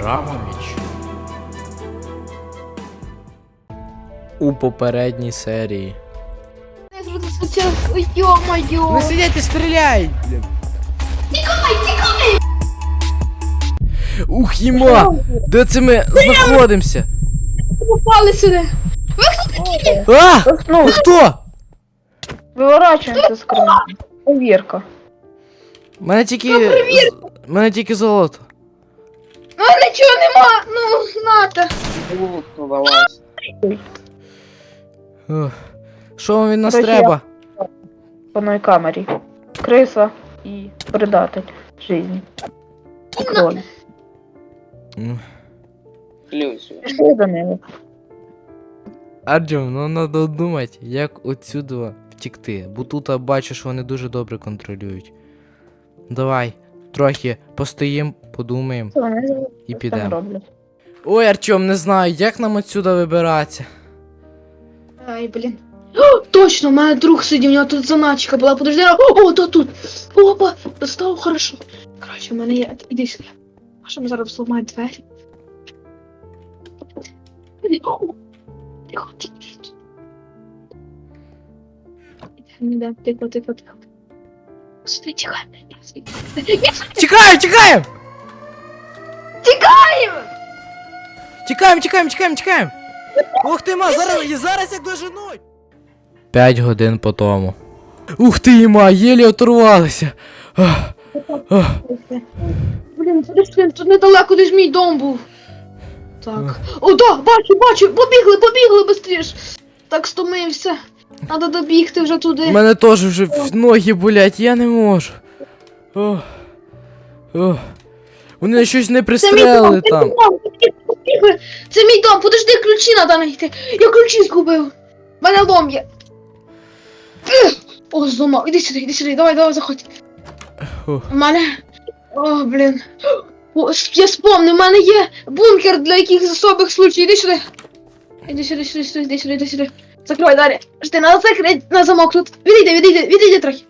Рамович. У попередній серії. Йо-моє. Не сидять і стріляй! Тікай, тікай! Ух, їма! Де це ми знаходимося? Попали сюди. Ви хто такі? А! Ну, Ви хто? виворачуємося з Криму. Повірка. У Мене тільки. У Мене тільки золото. Нічого нема, ну, ната. Ух. Що вам від нас Короче, треба? В одній камері. Криса і предатель жизни. Кроль. Ну, Пішли до неї. Артем, ну треба думати, як отсюди втікти. Бо тут бачу, що вони дуже добре контролюють. Давай, трохи постоїмо, подумаємо і підемо. Ой, Артем, не знаю, як нам отсюди вибиратися. Ай, блін. О, точно, у мене друг сидів, у нього тут заначка була, подожди. О, то тут. Опа, достав, хорошо. Коротше, у мене є. Іди сюди. А що ми зараз зламаємо двері? Тихо, тихо, тихо. Тихо, тихо, тихо. Сюди, тікаємо. Тікаємо, тікаємо! Тікаємо! Тікаємо, тікаємо, тікаємо, тікаємо! Ух ти ма, зараз, зараз як доженуть! П'ять годин по тому. Ух ти ма, єлі оторвалися. Ах, ах. Блін, блін, тут недалеко, де ж мій дом був. Так. О, да, бачу, бачу, побігли, побігли быстріш. Так стомився. Надо добігти вже У мене теж вже в- ноги болять, я не можу. Ох. Ох. Вони щось не пристрелили це там. Це мій дом, подожди, ключі надо знайти. Я ключі згубив. В Мене лом є. О, зламав. Іди сюди, іди сюди, давай, давай, заходь. У мене. О, блін. О, я спомнив, у мене є бункер для якихось особих случаїв. Іди сюди. Іди сюди, сюди, сюди, іди сюди, іди сюди. Закривай двері. Жди, надо закрити на замок тут. Відійди, відійди, відійди трохи.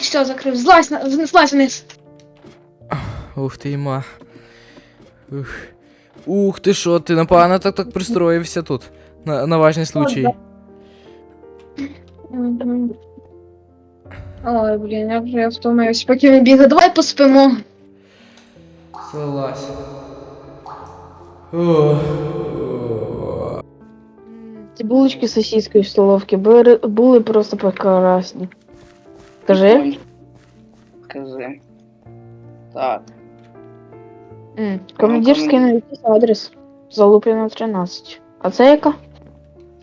Все, закрив. Злазь, на- злазь вниз. Ух ти ма. Ух. Ух ти що, ти напевно так так пристроївся тут. На, на важний случай. Мгм. Ой, блін, я вже втомився, поки ми бігли. Давай поспимо. Залазь. Ох. Ці булочки з сосіскою в столовці були, просто прекрасні. Скажи. Скажи. Так. М, Командирський на якийсь адрес. Залупіна 13. А це яка?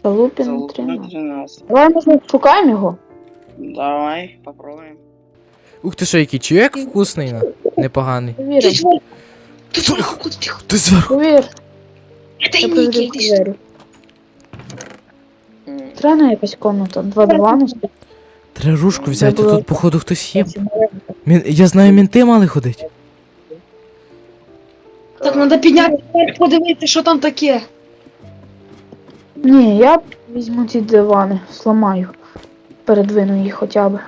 Залупіна 13. 13. Давай може шукаємо його. Давай, попробуем. Ух ти що, який чек вкусний, на. непоганий. Ти зверху, куди тихо. Ти зверху. Повір. Та й Я Странна якась комната. Два дивани. Треба ружку взяти, тут походу хтось є. Мін... Я знаю, мінти мали ходити. Так, треба підняти подивитися, що там таке. Ні, я візьму ці дивани, зламаю. Передвину їх хоча б.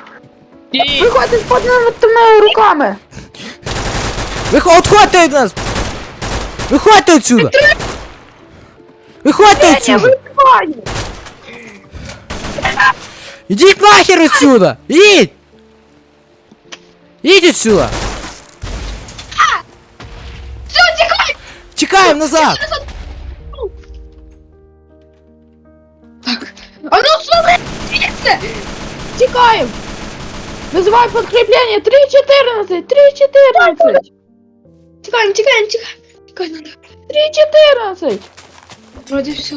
Виходьте з поднятими руками! Виходь, отходьте від нас! Виходьте отсюда! Виходьте отсюда! Ідіть нахер отсюда! Ідь! Ідь отсюда! Все, тікай! Тікаємо назад! Так. А ну свали! Звідси! Тікаємо! Визивай підкріплення! 3.14! 3.14! Тікаємо, тікаємо, тікаємо. Тікай надо. 3.14! Вроді все.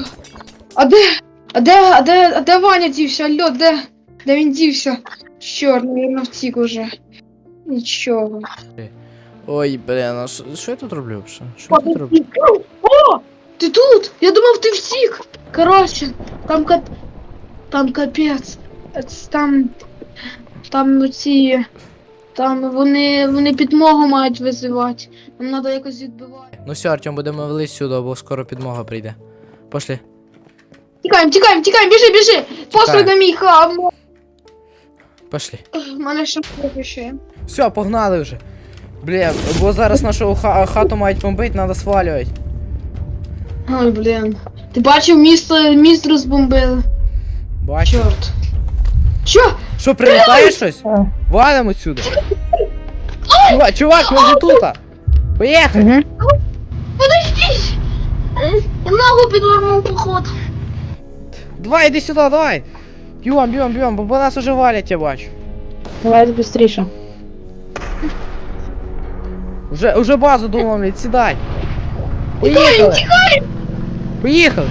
А де? А де, а де, а де Ваня дівся? Алло, де? Де він дівся? Чорт, наверно, втік уже. Нічого. Ой, блін, а що, що я тут роблю вже? Що я тут роблю? О! Ти тут? Я думав, ти втік. Коротше, там кап... Там капець. Ц- Там. Там ці. Там вони. вони підмогу мають визивати. Нам треба якось відбивати. Ну все, Артем, будемо вели сюди, бо скоро підмога прийде. Пошли. Тікаємо, тікаємо, тікаємо, біжи, біжи! Посуд на мій хам! Пошли. У мене ще ще. Все, погнали вже. Бля, бо зараз нашу ха- хату мають бомбити, треба свалювати. Ой, блін. Ти бачив місто, міст розбомбили. Бачу. Чорт. Що? Що, прилітає щось? А. Валимо отсюда. Чувак, чувак, ми вже тут. Поїхали. Угу. Подождіть! Я ногу підламав поход. Давай, іди сюди, давай. Бігом, бігом, бігом, бо нас уже валять, я бачу. Давай швидше. Уже, уже базу домовлять, сідай. Тікаємо, Поїхали. тікаємо, Поїхали.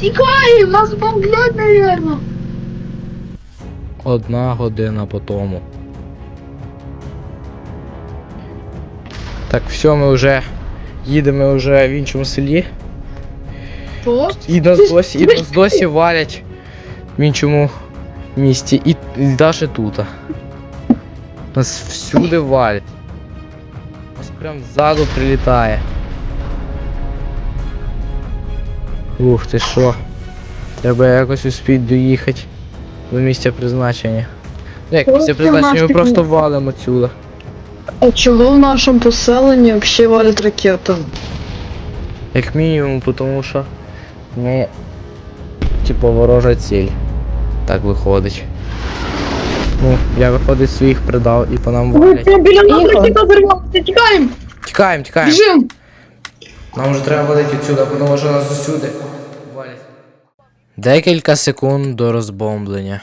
тікаємо, нас бомблять, наверно. Одна година по тому. Так, все, ми вже їдемо вже в іншому селі. Що? І нас досі, і нас досі валять в іншому місті. І, і навіть тут. Нас всюди валять. Ось прям ззаду прилітає. Ух ти що. Треба якось успіть доїхати до місця призначення. Ну, Як місце призначення, ми просто валимо отсюда. А чого в нашому поселенні взагалі валять ракети? Як мінімум, тому що ми типу ворожа ціль. Так виходить. Ну, я виходить своїх придав і по нам валять. Біля нас Поїхали. ракета зірвалася, тікаємо, Тікаємо, тікаємо. біжим. Нам вже треба валити відсюди, тому що нас усюди валять. Декілька секунд до розбомблення.